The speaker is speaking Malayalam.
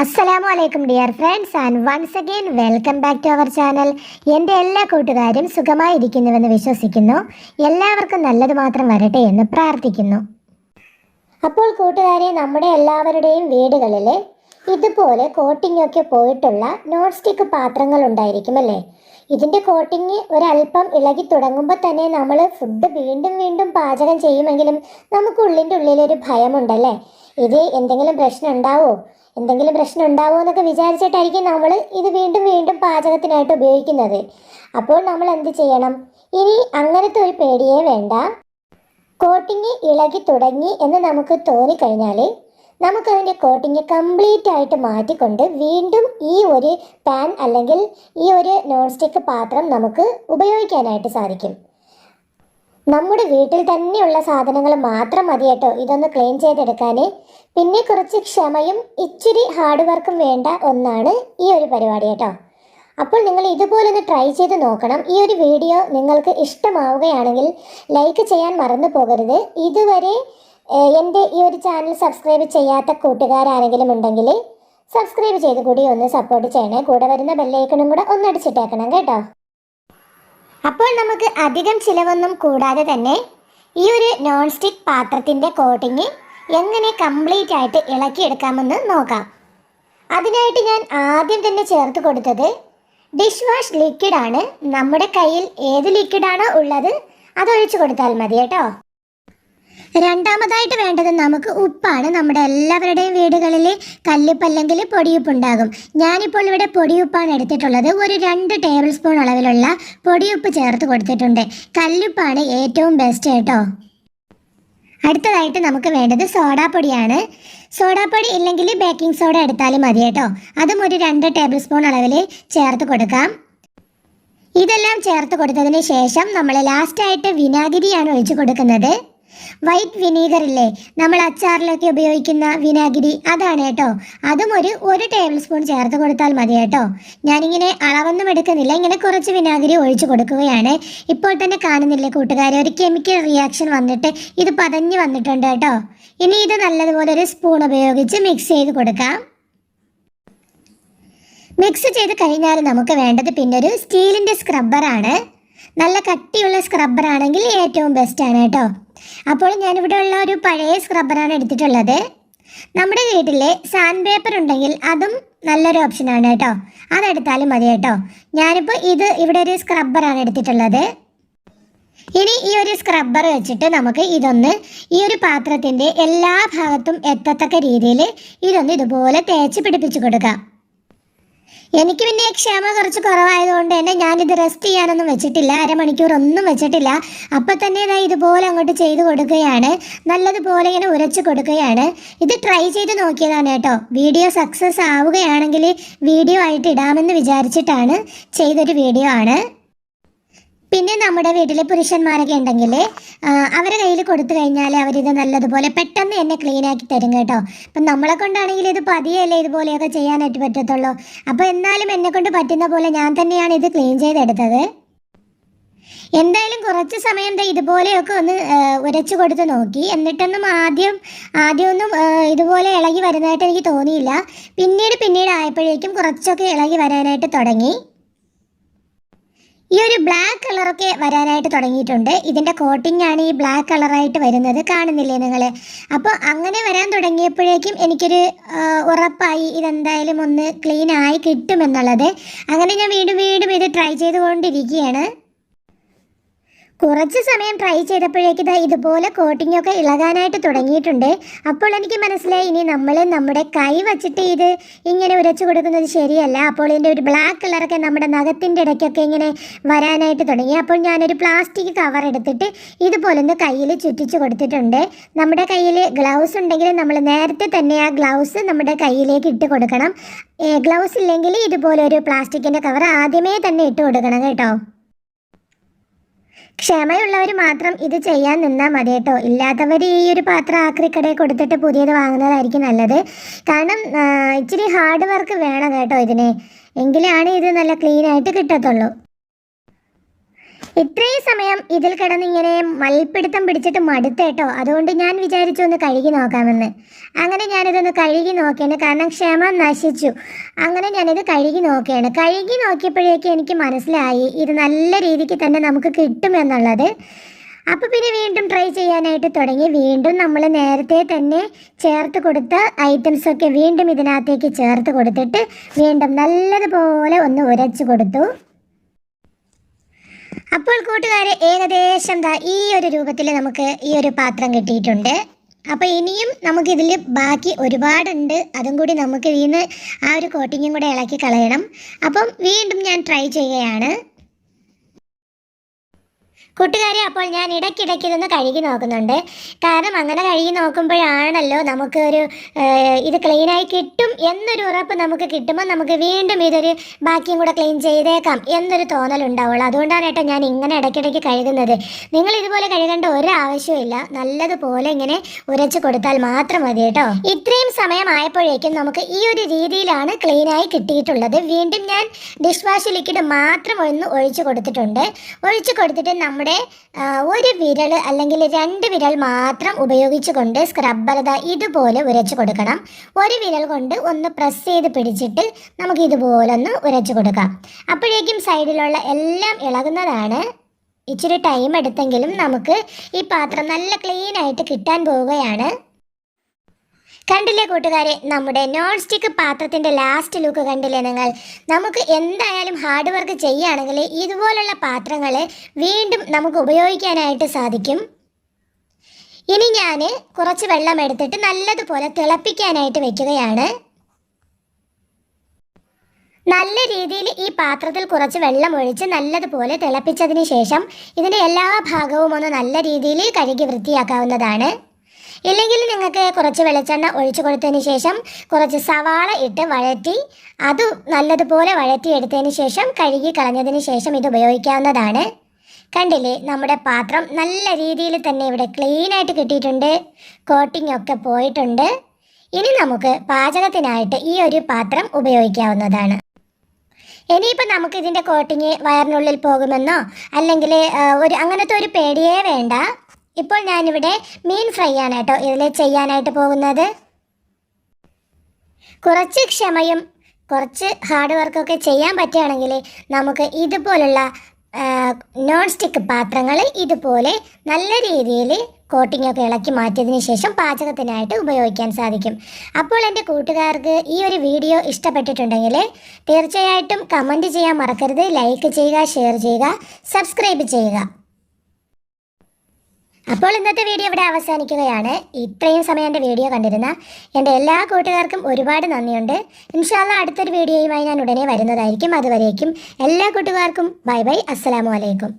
അസ്സലാമു അലൈക്കും dear friends and once again welcome back to our channel. എന്റെ എല്ലാ കൂട്ടുകാരും സുഖമായിരിക്കുന്നുവെന്ന് വിശ്വസിക്കുന്നു. എല്ലാവർക്കും നല്ലത് മാത്രം വരട്ടെ എന്ന് പ്രാർത്ഥിക്കുന്നു. അപ്പോൾ കൂട്ടുകാരെ നമ്മുടെ എല്ലാവരുടെയും വീടുകളിൽ ഇതുപോലെ കോട്ടിംഗ് ഒക്കെ പോയിട്ടുള്ള നോൺ സ്റ്റിക്ക് പാത്രങ്ങൾ ഉണ്ടായിരിക്കും അല്ലേ? ഇതിന്റെ കോട്ടിങ് ഒരല്പം ഇളകി തുടങ്ങുമ്പോൾ തന്നെ നമ്മൾ ഫുഡ് വീണ്ടും വീണ്ടും പാചകം ചെയ്യുമെങ്കിലും നമുക്ക് ഉള്ളിന്റെ ഉള്ളിലൊരു ഭയമുണ്ടല്ലേ? ഇത് എന്തെങ്കിലും പ്രശ്നം ഉണ്ടാവോ? എന്തെങ്കിലും പ്രശ്നം ഉണ്ടാവുമോ എന്നൊക്കെ വിചാരിച്ചിട്ടായിരിക്കും നമ്മൾ ഇത് വീണ്ടും വീണ്ടും പാചകത്തിനായിട്ട് ഉപയോഗിക്കുന്നത്. അപ്പോൾ നമ്മൾ എന്ത് ചെയ്യണം? ഇനി അങ്ങനത്തെ ഒരു പേടിയേ വേണ്ട. കോട്ടിങ് ഇളകി തുടങ്ങി എന്ന് നമുക്ക് തോന്നിക്കഴിഞ്ഞാൽ നമുക്കതിന്റെ കോട്ടിങ് കംപ്ലീറ്റ് ആയിട്ട് മാറ്റിക്കൊണ്ട് വീണ്ടും ഈ ഒരു പാൻ അല്ലെങ്കിൽ ഈ ഒരു നോൺ സ്റ്റിക്ക് പാത്രം നമുക്ക് ഉപയോഗിക്കാനായിട്ട് സാധിക്കും. നമ്മുടെ വീട്ടിൽ തന്നെയുള്ള സാധനങ്ങൾ മാത്രം മതി കേട്ടോ. ഇതൊന്ന് ക്ലീൻ ചെയ്തെടുക്കാൻ പിന്നെ കുറച്ച് ക്ഷമയും ഇച്ചിരി ഹാർഡ് വർക്കും വേണ്ട ഒന്നാണ് ഈ ഒരു പരിപാടി കേട്ടോ. അപ്പോൾ നിങ്ങൾ ഇതുപോലെ ഒന്ന് ട്രൈ ചെയ്ത് നോക്കണം. ഈ ഒരു വീഡിയോ നിങ്ങൾക്ക് ഇഷ്ടമാവുകയാണെങ്കിൽ ലൈക്ക് ചെയ്യാൻ മറന്നു പോകരുത്. ഇതുവരെ എന്റെ ഈ ഒരു ചാനൽ സബ്സ്ക്രൈബ് ചെയ്യാത്ത കൂട്ടുകാരാരെങ്കിലും ഉണ്ടെങ്കിൽ സബ്സ്ക്രൈബ് ചെയ്ത് കൂടി ഒന്ന് സപ്പോർട്ട് ചെയ്യണേ. കൂടെ വരുന്ന ബെല്ലൈക്കണും കൂടെ ഒന്ന് അടിച്ചിട്ടേക്കണം കേട്ടോ. അപ്പോൾ നമുക്ക് അധികം ചിലവൊന്നും കൂടാതെ തന്നെ ഈ ഒരു നോൺ സ്റ്റിക്ക് പാത്രത്തിന്റെ കോട്ടിങ് എങ്ങനെ കംപ്ലീറ്റ് ആയിട്ട് ഇളക്കിയെടുക്കാമെന്ന് നോക്കാം. അതിനായിട്ട് ഞാൻ ആദ്യം തന്നെ ചേർത്ത് കൊടുത്തത് ഡിഷ് വാഷ് ലിക്വിഡാണ് നമ്മുടെ കയ്യിൽ ഏത് ലിക്വിഡാണോ ഉള്ളത് അതൊഴിച്ചു കൊടുത്താൽ മതി കേട്ടോ. രണ്ടാമതായിട്ട് വേണ്ടത് നമുക്ക് ഉപ്പാണ്. നമ്മുടെ എല്ലാവരുടെയും വീടുകളിൽ കല്ലുപ്പല്ലെങ്കിൽ പൊടിയുപ്പ് ഉണ്ടാകും ഞാനിപ്പോൾ ഇവിടെ പൊടിയുപ്പാണ് എടുത്തിട്ടുള്ളത്. ഒരു രണ്ട് ടേബിൾ സ്പൂൺ അളവിലുള്ള പൊടിയുപ്പ് ചേർത്ത് കൊടുത്തിട്ടുണ്ട്. കല്ലുപ്പാണ് ഏറ്റവും ബെസ്റ്റ് കേട്ടോ. അടുത്തതായിട്ട് നമുക്ക് വേണ്ടത് സോഡാപ്പൊടിയാണ്. സോഡാപ്പൊടി ഇല്ലെങ്കിൽ ബേക്കിംഗ് സോഡ എടുത്താലും മതി കേട്ടോ. അതും ഒരു രണ്ട് ടേബിൾ സ്പൂൺ അളവിൽ ചേർത്ത് കൊടുക്കാം. ഇതെല്ലാം ചേർത്ത് കൊടുത്തതിന് ശേഷം നമ്മൾ ലാസ്റ്റായിട്ട് വിനാഗിരിയാണ് ഒഴിച്ചു കൊടുക്കുന്നത്. വൈറ്റ് വിനീഗർ ഇല്ലേ നമ്മൾ അച്ചാറിലൊക്കെ ഉപയോഗിക്കുന്ന വിനാഗിരി അതാണ് കേട്ടോ. അതും ഒരു ഒരു ടേബിൾ സ്പൂൺ ചേർത്ത് കൊടുത്താൽ മതി കേട്ടോ. ഞാനിങ്ങനെ അളവൊന്നും എടുക്കുന്നില്ല. ഇങ്ങനെ കുറച്ച് വിനാഗിരി ഒഴിച്ചു കൊടുക്കുകയാണ്. ഇപ്പോൾ തന്നെ കാണുന്നില്ലേ കൂട്ടുകാരെ? ഒരു കെമിക്കൽ റിയാക്ഷൻ വന്നിട്ട് ഇത് പതഞ്ഞ് വന്നിട്ടുണ്ട് കേട്ടോ. ഇനി ഇത് നല്ലതുപോലെ ഒരു സ്പൂൺ ഉപയോഗിച്ച് മിക്സ് ചെയ്ത് കൊടുക്കാം. മിക്സ് ചെയ്ത് കഴിഞ്ഞാൽ നമുക്ക് വേണ്ടത് പിന്നെ ഒരു സ്റ്റീലിന്റെ സ്ക്രബ്ബറാണ് നല്ല കട്ടിയുള്ള സ്ക്രബ്ബർ ആണെങ്കിൽ ഏറ്റവും ബെസ്റ്റ് ആണ് കേട്ടോ. അപ്പോൾ ഞാനിവിടെ ഉള്ള ഒരു പഴയ സ്ക്രബ്ബറാണ് എടുത്തിട്ടുള്ളത്. നമ്മുടെ വീട്ടിലെ സാൻഡ് പേപ്പർ ഉണ്ടെങ്കിൽ അതും നല്ലൊരു ഓപ്ഷനാണ് കേട്ടോ. അതെടുത്താലും മതി കേട്ടോ. ഞാനിപ്പോൾ ഇത് ഇവിടെ ഒരു സ്ക്രബ്ബറാണ് എടുത്തിട്ടുള്ളത്. ഇനി ഈ ഒരു സ്ക്രബ്ബർ വെച്ചിട്ട് നമുക്ക് ഇതൊന്ന് ഈ ഒരു പാത്രത്തിന്റെ എല്ലാ ഭാഗത്തും എത്തത്തക്ക രീതിയിൽ ഇതൊന്ന് ഇതുപോലെ തേച്ച് പിടിപ്പിച്ച് കൊടുക്കാം. എനിക്ക് പിന്നെ ക്ഷമ കുറച്ച് കുറവായതുകൊണ്ട് തന്നെ ഞാനിത് റെസ്റ്റ് ചെയ്യാനൊന്നും വെച്ചിട്ടില്ല. അരമണിക്കൂർ ഒന്നും വെച്ചിട്ടില്ല. അപ്പം തന്നെ ഇതാ ഇതുപോലെ അങ്ങോട്ട് ചെയ്ത് കൊടുക്കുകയാണ്. നല്ലതുപോലെ ഇങ്ങനെ ഉരച്ച് കൊടുക്കുകയാണ്. ഇത് ട്രൈ ചെയ്ത് നോക്കിയതാണ് കേട്ടോ. വീഡിയോ സക്സസ് ആവുകയാണെങ്കിൽ വീഡിയോ ആയിട്ട് ഇടാമെന്ന് വിചാരിച്ചിട്ടാണ് ചെയ്തൊരു വീഡിയോ ആണ്. പിന്നെ നമ്മുടെ വീട്ടിലെ പുരുഷന്മാരൊക്കെ ഉണ്ടെങ്കിൽ അവരുടെ കയ്യിൽ കൊടുത്തു കഴിഞ്ഞാൽ അവരിത് നല്ലതുപോലെ പെട്ടെന്ന് തന്നെ ക്ലീൻ ആക്കി തരും കേട്ടോ. അപ്പം നമ്മളെ കൊണ്ടാണെങ്കിൽ ഇത് പതിയല്ലേ ഇതുപോലെയൊക്കെ ചെയ്യാനായിട്ട് പറ്റത്തുള്ളൂ. അപ്പോൾ എന്നാലും എന്നെ കൊണ്ട് പറ്റുന്ന പോലെ ഞാൻ തന്നെയാണ് ഇത് ക്ലീൻ ചെയ്തെടുത്തത്. എന്തായാലും കുറച്ച് സമയം ഇതുപോലെയൊക്കെ ഒന്ന് ഉരച്ചു കൊടുത്ത് നോക്കി. എന്നിട്ടൊന്നും ആദ്യം ആദ്യമൊന്നും ഇതുപോലെ ഇളകി വരുന്നതായിട്ട് എനിക്ക് തോന്നിയില്ല. പിന്നീട് പിന്നീട് ആയപ്പോഴേക്കും കുറച്ചൊക്കെ ഇളകി വരാനായിട്ട് തുടങ്ങി. ഈ ഒരു ബ്ലാക്ക് കളറൊക്കെ വരാനായിട്ട് തുടങ്ങിയിട്ടുണ്ട്. ഇതിന്റെ കോട്ടിംഗ് ആണ് ഈ ബ്ലാക്ക് കളറായിട്ട് വരുന്നത്. കാണുന്നില്ലേ നിങ്ങൾ അപ്പോൾ അങ്ങനെ വരാൻ തുടങ്ങിയപ്പോഴേക്കും എനിക്കൊരു ഉറപ്പായി ഇതെന്തായാലും ഒന്ന് ക്ലീൻ ആയി കിട്ടുമെന്നുള്ളത്. അങ്ങനെ ഞാൻ വീണ്ടും വീണ്ടും ഇത് ട്രൈ ചെയ്തുകൊണ്ടിരിക്കുകയാണ്. കുറച്ച് സമയം ട്രൈ ചെയ്തപ്പോഴേക്ക് ഇതാ ഇതുപോലെ കോട്ടിംഗ് ഒക്കെ ഇളകാനായിട്ട് തുടങ്ങിയിട്ടുണ്ട്. അപ്പോൾ എനിക്ക് മനസ്സിലായി ഇനി നമ്മൾ നമ്മുടെ കൈ വച്ചിട്ട് ഇത് ഇങ്ങനെ ഉരച്ചു കൊടുക്കുന്നത് ശരിയല്ല. അപ്പോൾ ഇതിന്റെ ഒരു ബ്ലാക്ക് കളറൊക്കെ നമ്മുടെ നഖത്തിന്റെ ഇടയ്ക്കൊക്കെ ഇങ്ങനെ വരാനായിട്ട് തുടങ്ങി. അപ്പോൾ ഞാനൊരു പ്ലാസ്റ്റിക് കവർ എടുത്തിട്ട് ഇതുപോലെ ഒന്ന് കയ്യിൽ ചുറ്റിച്ച് കൊടുത്തിട്ടുണ്ട്. നമ്മുടെ കയ്യിൽ ഗ്ലൗസ് ഉണ്ടെങ്കിൽ നമ്മൾ നേരത്തെ തന്നെ ആ ഗ്ലൗസ് നമ്മുടെ കയ്യിലേക്ക് ഇട്ട് കൊടുക്കണം. ഗ്ലൗസ് ഇല്ലെങ്കിൽ ഇതുപോലെ ഒരു പ്ലാസ്റ്റിക്കിന്റെ കവർ ആദ്യമേ തന്നെ ഇട്ട് കൊടുക്കണം കേട്ടോ. ക്ഷമയുള്ളവർ മാത്രം ഇത് ചെയ്യാൻ നിന്നാൽ മതി കേട്ടോ. ഇല്ലാത്തവർ ഈ ഒരു പാത്രം ആക്രിക്കടയിൽ കൊടുത്തിട്ട് പുതിയത് വാങ്ങുന്നതായിരിക്കും നല്ലത്. കാരണം ഇച്ചിരി ഹാർഡ് വർക്ക് വേണം കേട്ടോ ഇതിന്. എങ്കിലാണ് ഇത് നല്ല ക്ലീനായിട്ട് കിട്ടത്തുള്ളൂ. ഇത്രയും സമയം ഇതിൽ കിടന്നിങ്ങനെ മൽപ്പിടുത്തം പിടിച്ചിട്ട് മടുത്തേട്ടോ അതുകൊണ്ട് ഞാൻ വിചാരിച്ചു ഒന്ന് കഴുകി നോക്കാമെന്ന്. അങ്ങനെ ഞാനിതൊന്ന് കഴുകി നോക്കിയാണ് കാരണം ക്ഷമ നശിച്ചു. അങ്ങനെ ഞാനിത് കഴുകി നോക്കുകയാണ്. കഴുകി നോക്കിയപ്പോഴേക്കും എനിക്ക് മനസ്സിലായി ഇത് നല്ല രീതിക്ക് തന്നെ നമുക്ക് കിട്ടുമെന്നുള്ളത് അപ്പോൾ പിന്നെ വീണ്ടും ട്രൈ ചെയ്യാനായിട്ട് തുടങ്ങി. വീണ്ടും നമ്മൾ നേരത്തെ തന്നെ ചേർത്ത് കൊടുത്ത ഐറ്റംസൊക്കെ വീണ്ടും ഇതിനകത്തേക്ക് ചേർത്ത് കൊടുത്തിട്ട് വീണ്ടും നല്ലതുപോലെ ഒന്ന് ഉരച്ചു കൊടുത്തു. അപ്പോൾ കൂട്ടുകാരെ ഏകദേശം ദാ ഈ ഒരു രൂപത്തിൽ നമുക്ക് ഈ ഒരു പാത്രം കിട്ടിയിട്ടുണ്ട്. അപ്പോൾ ഇനിയും നമുക്കിതിൽ ബാക്കി ഒരുപാടുണ്ട്. അതും കൂടി നമുക്ക് ഇതിൽ ആ ഒരു കോട്ടിങ്ങും കൂടെ ഇളക്കി കളയണം. അപ്പം വീണ്ടും ഞാൻ ട്രൈ ചെയ്യുകയാണ്. കൂട്ടുകാരെ അപ്പോൾ ഞാൻ ഇടയ്ക്കിടയ്ക്ക് ഇതൊന്ന് കഴുകി നോക്കുന്നുണ്ട്. കാരണം അങ്ങനെ കഴുകി നോക്കുമ്പോഴാണല്ലോ നമുക്ക് ഒരു ഇത് ക്ലീനായി കിട്ടും എന്നൊരു ഉറപ്പ് നമുക്ക് കിട്ടുമ്പോൾ നമുക്ക് വീണ്ടും ഇതൊരു ബാക്കിയും കൂടെ ക്ലീൻ ചെയ്തേക്കാം എന്നൊരു തോന്നലുണ്ടാവുള്ളൂ. അതുകൊണ്ടാണ് കേട്ടോ ഞാൻ ഇങ്ങനെ ഇടയ്ക്കിടയ്ക്ക് കഴുകുന്നത്. നിങ്ങൾ ഇതുപോലെ കഴുകേണ്ട ഒരു ആവശ്യമില്ല നല്ലതുപോലെ ഇങ്ങനെ ഉരച്ച് കൊടുത്താൽ മാത്രം മതി കേട്ടോ. ഇത്രയും സമയമായപ്പോഴേക്കും നമുക്ക് ഈ ഒരു രീതിയിലാണ് ക്ലീനായി കിട്ടിയിട്ടുള്ളത്. വീണ്ടും ഞാൻ ഡിഷ് വാഷ് ലിക്വിഡ് മാത്രം ഒന്ന് ഒഴിച്ചു കൊടുത്തിട്ടുണ്ട്. ഒഴിച്ചു കൊടുത്തിട്ട് നമ്മുടെ ഒരു വിരൽ അല്ലെങ്കിൽ രണ്ട് വിരൽ മാത്രം ഉപയോഗിച്ചുകൊണ്ട് സ്ക്രബ്ബർ ദ ഇതുപോലെ ഉരച്ചു കൊടുക്കണം. ഒരു വിരൽ കൊണ്ട് ഒന്ന് പ്രസ് ചെയ്ത് പിടിച്ചിട്ട് നമുക്ക് ഇതുപോലെ ഒന്ന് ഉരച്ചു കൊടുക്കാം. അപ്പോഴേക്കും സൈഡിലുള്ള എല്ലാം ഇളകുന്നതാണ്. ഇച്ചിരി ടൈം എടുത്തെങ്കിലും നമുക്ക് ഈ പാത്രം നല്ല ക്ലീനായിട്ട് കിട്ടാൻ പോവുകയാണ്. കണ്ടില്ലേ കൂട്ടുകാരെ? നമ്മുടെ നോൺ സ്റ്റിക്ക് പാത്രത്തിന്റെ ലാസ്റ്റ് ലുക്ക് കണ്ടില്ലേ നിങ്ങൾ? നമുക്ക് എന്തായാലും ഹാർഡ് വർക്ക് ചെയ്യുകയാണെങ്കിൽ ഇതുപോലുള്ള പാത്രങ്ങൾ വീണ്ടും നമുക്ക് ഉപയോഗിക്കാനായിട്ട് സാധിക്കും. ഇനി ഞാൻ കുറച്ച് വെള്ളം എടുത്തിട്ട് നല്ലതുപോലെ തിളപ്പിക്കാനായിട്ട് വെക്കുകയാണ്. നല്ല രീതിയിൽ ഈ പാത്രത്തിൽ കുറച്ച് വെള്ളം ഒഴിച്ച് നല്ലതുപോലെ തിളപ്പിച്ചതിന് ശേഷം ഇതിന്റെ എല്ലാ ഭാഗവും ഒന്ന് നല്ല രീതിയിൽ കഴുകി വൃത്തിയാക്കാവുന്നതാണ്. ഇല്ലെങ്കിൽ നിങ്ങൾക്ക് കുറച്ച് വെളിച്ചെണ്ണ ഒഴിച്ചു കൊടുത്തതിന് ശേഷം കുറച്ച് സവാള ഇട്ട് വഴറ്റി അത് നല്ലതുപോലെ വഴറ്റിയെടുത്തതിന് ശേഷം കഴുകി കളഞ്ഞതിന് ശേഷം ഇത് ഉപയോഗിക്കാവുന്നതാണ്. കണ്ടില്ലേ നമ്മുടെ പാത്രം നല്ല രീതിയിൽ തന്നെ ഇവിടെ ക്ലീനായിട്ട് കിട്ടിയിട്ടുണ്ട്. കോട്ടിംഗ് ഒക്കെ പോയിട്ടുണ്ട്. ഇനി നമുക്ക് പാചകത്തിനായിട്ട് ഈ ഒരു പാത്രം ഉപയോഗിക്കാവുന്നതാണ്. ഇനിയിപ്പോൾ നമുക്ക് ഇതിന്റെ കോട്ടിങ് വയറിനുള്ളിൽ പോകുമെന്നോ അല്ലെങ്കിൽ ഒരു അങ്ങനത്തെ ഒരു പേടിയേ വേണ്ട. ഇപ്പോൾ ഞാനിവിടെ മീൻ ഫ്രൈ ആണ് കേട്ടോ ഇതിൽ ചെയ്യാനായിട്ട് പോകുന്നത്. കുറച്ച് ക്ഷമയും കുറച്ച് ഹാർഡ് വർക്കൊക്കെ ചെയ്യാൻ പറ്റുകയാണെങ്കിൽ നമുക്ക് ഇതുപോലുള്ള നോൺ സ്റ്റിക്ക് പാത്രങ്ങൾ ഇതുപോലെ നല്ല രീതിയിൽ കോട്ടിംഗ് ഒക്കെ ഇളക്കി മാറ്റിയതിന് ശേഷം പാചകത്തിനായിട്ട് ഉപയോഗിക്കാൻ സാധിക്കും. അപ്പോൾ എന്റെ കൂട്ടുകാർക്ക് ഈ ഒരു വീഡിയോ ഇഷ്ടപ്പെട്ടിട്ടുണ്ടെങ്കിൽ തീർച്ചയായിട്ടും കമന്റ് ചെയ്യാൻ മറക്കരുത്. ലൈക്ക് ചെയ്യുക ഷെയർ ചെയ്യുക സബ്സ്ക്രൈബ് ചെയ്യുക. അപ്പോൾ ഇന്നത്തെ വീഡിയോ ഇവിടെ അവസാനിക്കുകയാണ്. ഇത്രയും സമയം എന്റെ വീഡിയോ കണ്ടിരുന്ന എന്റെ എല്ലാ കൂട്ടുകാർക്കും ഒരുപാട് നന്ദിയുണ്ട്. ഇൻഷാല്ല അടുത്തൊരു വീഡിയോയുമായി ഞാൻ ഉടനെ വരുന്നതായിരിക്കും. അതുവരേക്കും എല്ലാ കൂട്ടുകാർക്കും ബൈ ബൈ. അസ്സലാമു അലൈക്കും.